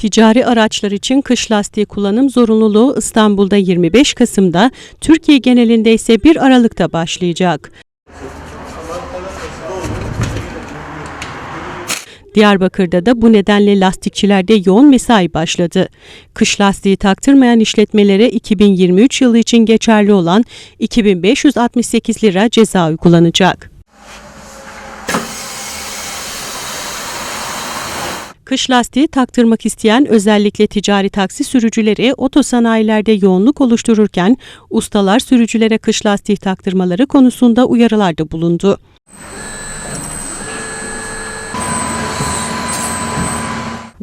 Ticari araçlar için kış lastiği kullanım zorunluluğu İstanbul'da 25 Kasım'da, Türkiye genelinde ise 1 Aralık'ta başlayacak. Diyarbakır'da da bu nedenle lastikçilerde yoğun mesai başladı. Kış lastiği taktırmayan işletmelere 2023 yılı için geçerli olan 2568 lira ceza uygulanacak. Kış lastiği taktırmak isteyen özellikle ticari taksi sürücüleri otosanayilerde yoğunluk oluştururken ustalar sürücülere kış lastiği taktırmaları konusunda uyarılarda bulundu.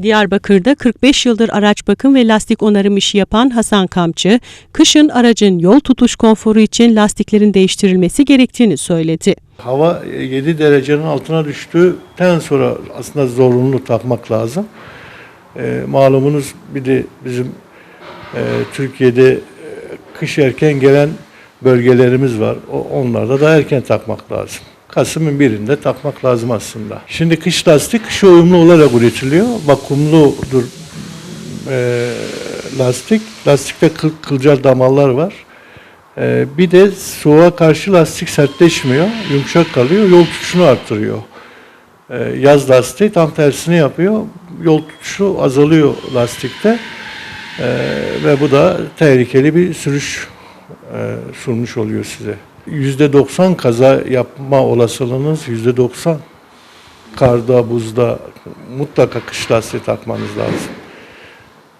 Diyarbakır'da 45 yıldır araç bakım ve lastik onarım işi yapan Hasan Kamçı, kışın aracın yol tutuş konforu için lastiklerin değiştirilmesi gerektiğini söyledi. Hava 7 derecenin altına düştükten sonra aslında zorunlu takmak lazım. E, malumunuz bir de bizim e, Türkiye'de e, kış erken gelen bölgelerimiz var. O, onlarda da erken takmak lazım. Kasım'ın birinde takmak lazım aslında. Şimdi kış lastik kışa uyumlu olarak üretiliyor. Vakumludur e, lastik. Lastikte kıl, kılcal damarlar var. Ee, bir de soğuğa karşı lastik sertleşmiyor, yumuşak kalıyor, yol tutuşunu arttırıyor. Ee, yaz lastiği tam tersini yapıyor, yol tutuşu azalıyor lastikte Ee, ve bu da tehlikeli bir sürüş e, sunmuş oluyor size. %90 kaza yapma olasılığınız %90. Karda, buzda mutlaka kış lastiği takmanız lazım.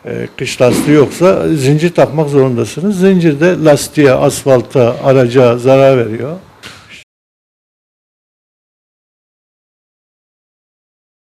E, kış lastiği yoksa zincir takmak zorundasınız. Zincir de lastiğe, asfalta, araca zarar veriyor.